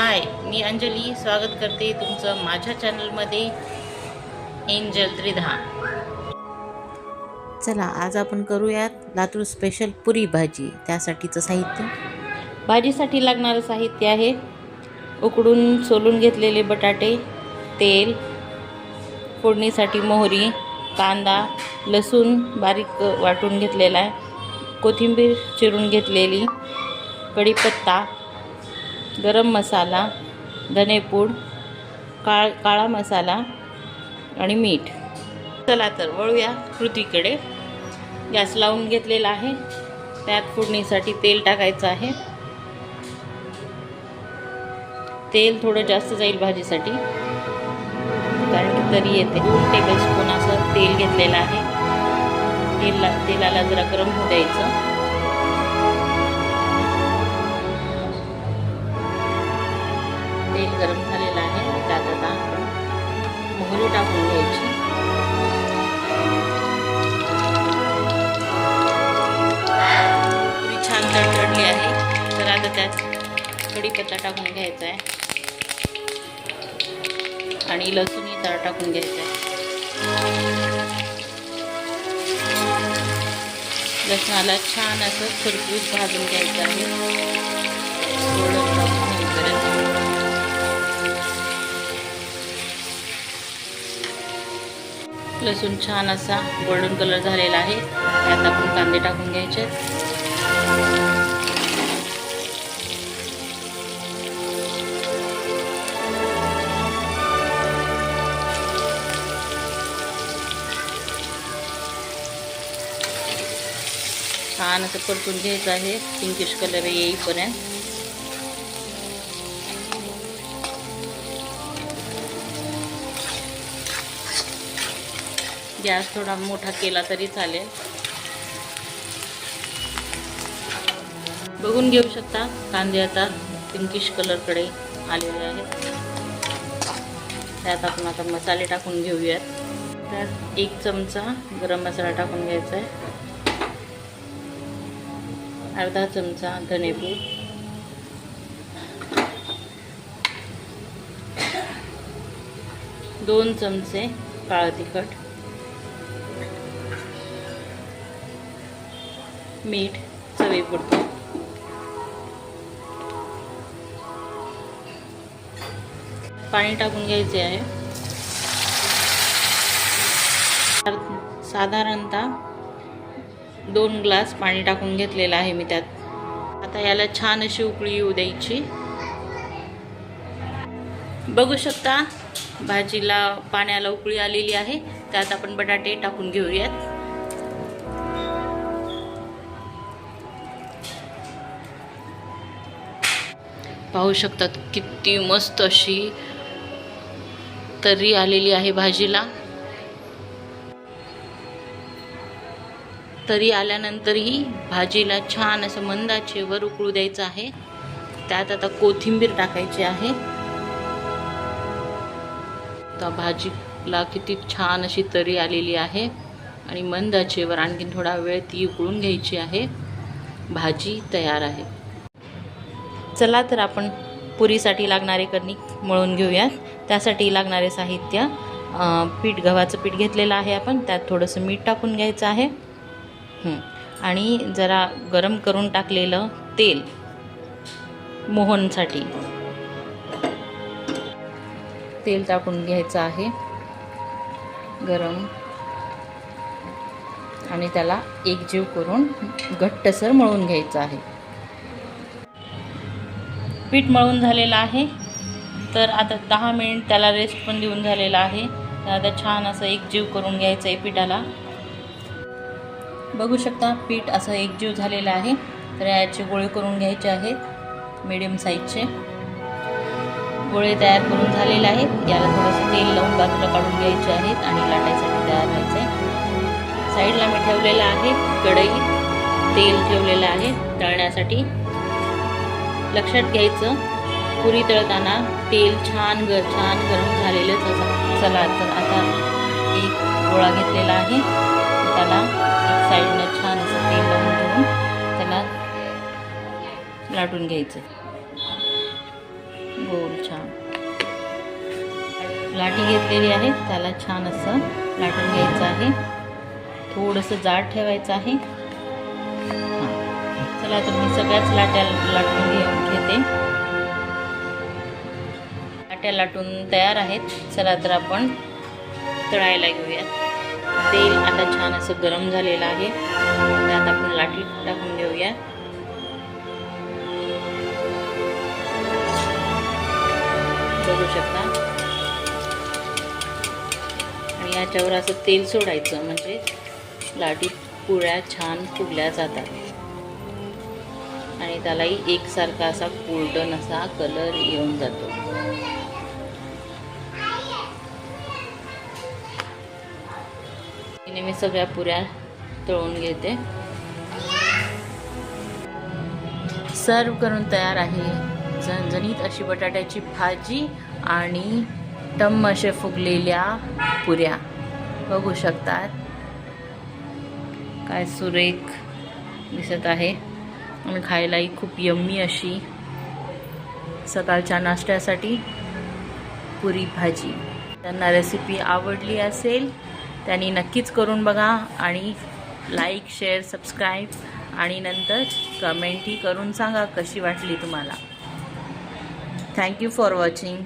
हाय मी अंजली स्वागत करते तुमचं माझ्या चॅनलमध्ये एंजल त्रिधा. चला आज आपण करूयात लातूर स्पेशल पुरी भाजी त्यासाठीचं साहित्य. भाजीसाठी लागणारं साहित्य आहे उकडून सोलून घेतलेले बटाटे तेल फोडणीसाठी मोहरी कांदा लसूण बारीक वाटून घेतलेला आहे कोथिंबीर चिरून घेतलेली कढीपत्ता गरम मसाला धनेपूड काळ काळा मसाला आणि मीठ. चला तर वळूया कृतीकडे. गॅस लावून घेतलेला आहे. त्यात फोडणीसाठी तेल टाकायचं आहे. तेल थोडं जास्त जाईल भाजीसाठी. कारण की तरी येते. टेबल स्पून असं तेल घेतलेलं आहे. तेलला तेलाला जरा गरम होऊ द्यायचं. गरम झालेला आहे. त्यात आता मोहरी टाकून घ्यायची. पुरी छान तडतडली आहे. तर आता त्यात कढीपत्ता टाकून घ्यायचा आहे. आणि लसूणही तळ टाकून घ्यायचा आहे. लसणाला छान असं खरपूस भाजून घ्यायचं आहे. लसूण छान असा गोल्डन कलर झालेला आहे. त्यात आपण कांदे टाकून घ्यायचे. छान असं परतून घ्यायचं आहे. पिंकिश कलर येईपर्यंत. गॅस थोडा मोठा केला तरी चालेल. बघून घेऊ शकता कांदे आता पिंकिश कलरकडे आलेले आहेत. त्यात आपण आता मसाले टाकून घेऊयात. त्यात एक चमचा गरम मसाला टाकून घ्यायचा आहे. अर्धा चमचा धनेपूड. दोन चमचे काळं तिखट. मीठ चवीपुरतं. पाणी टाकून घ्यायचे आहे. साधारणतः दोन ग्लास पाणी टाकून घेतलेलं आहे मी त्यात. आता याला छान अशी उकळी येऊ द्यायची. बघू शकता भाजीला पाण्याला उकळी आलेली आहे. त्यात आपण बटाटे टाकून घेऊयात. पाहू शकतात. किती मस्त अशी तर्री आलेली आहे भाजीला. तरी आल्यानंतरही भाजीला छान असं मंदाचे वर उकळू द्यायचं आहे. त्यात आता कोथिंबीर टाकायची आहे. तर भाजीला किती छान अशी तरी आलेली आहे. आणि मंदाचेवर आणखीन थोडा वेळ ती उकळून घ्यायची आहे. भाजी तयार आहे. चला तर आपण पुरीसाठी लागणारे कणिक मळून घेऊयात. त्यासाठी लागणारे साहित्य पीठ गव्हाचं पीठ घेतलेलं आहे आपण. त्यात थोडंसं मीठ टाकून घ्यायचं आहे. आणि जरा गरम करून टाकलेलं तेल मोहनसाठी. तेल टाकून घ्यायचं आहे. गरम. आणि त्याला एकजीव करून घट्टसर मळून घ्यायचं आहे. पीठ मळून झालेलं आहे. तर आता दहा मिनिट त्याला रेस्ट पण देऊन झालेला आहे. तर आता छान असं एकजीव करून घ्यायचं आहे पिठाला. बघू शकता पीठ असं एकजीव झालेलं आहे. तर याचे गोळे करून घ्यायचे आहेत मीडियम साईजचे गोळे तयार करून झालेले आहेत. याला थोडंसं तेल लावून बाजूला काढून घ्यायचे आहेत आणि लाटायसाठी तयार व्हायचं आहे साईडला मी ठेवलेलं आहे कढईत. तेल ठेवलेलं आहे तळण्यासाठी. लक्षात घ्यायचं. पुरी तळताना तेल छान गर छान गरम झालेलंच असं चला तर आता एक गोळा घेतलेला आहे. त्याला एक साईडनं छान असं तेल लावून घेऊन त्याला लाटून घ्यायचं. गोल छान. लाटी घेतलेली आहे. त्याला छान असं लाटून घ्यायचं आहे. थोडंसं जाड ठेवायचं आहे. चला तर मी सगळ्याच लाट्या लाटून घेऊन घेते. लाट्या लाटून तयार आहेत. चला तर आपण तळायला घेऊयात तेल आता छान असं गरम झालेलं आहे. त्यात आपण लाटी टाकून घेऊया बघू शकता. आणि याच्यावर असं तेल सोडायचं म्हणजे लाटी पुळ्या छान फुगल्या जातात. आणि त्यालाही एकसारखा असा गोल्डन असा कलर येऊन जातो. मी सगळ्या पुऱ्या तळून घेते. सर्व करून तयार आहे. झणझणीत अशी बटाट्याची भाजी आणि टम असे फुगलेल्या पुऱ्या. बघू शकतात. काय सुरेख दिसत आहे. आणि खायलाही खूप यम्मी अशी सकाळच्या नाश्त्यासाठी पुरी भाजी. त्यांना रेसिपी आवडली असेल त्यांनी नक्कीच करून बघा आणि लाईक शेअर सबस्क्राईब आणि नंतर कमेंटही करून सांगा कशी वाटली तुम्हाला. Thank you for watching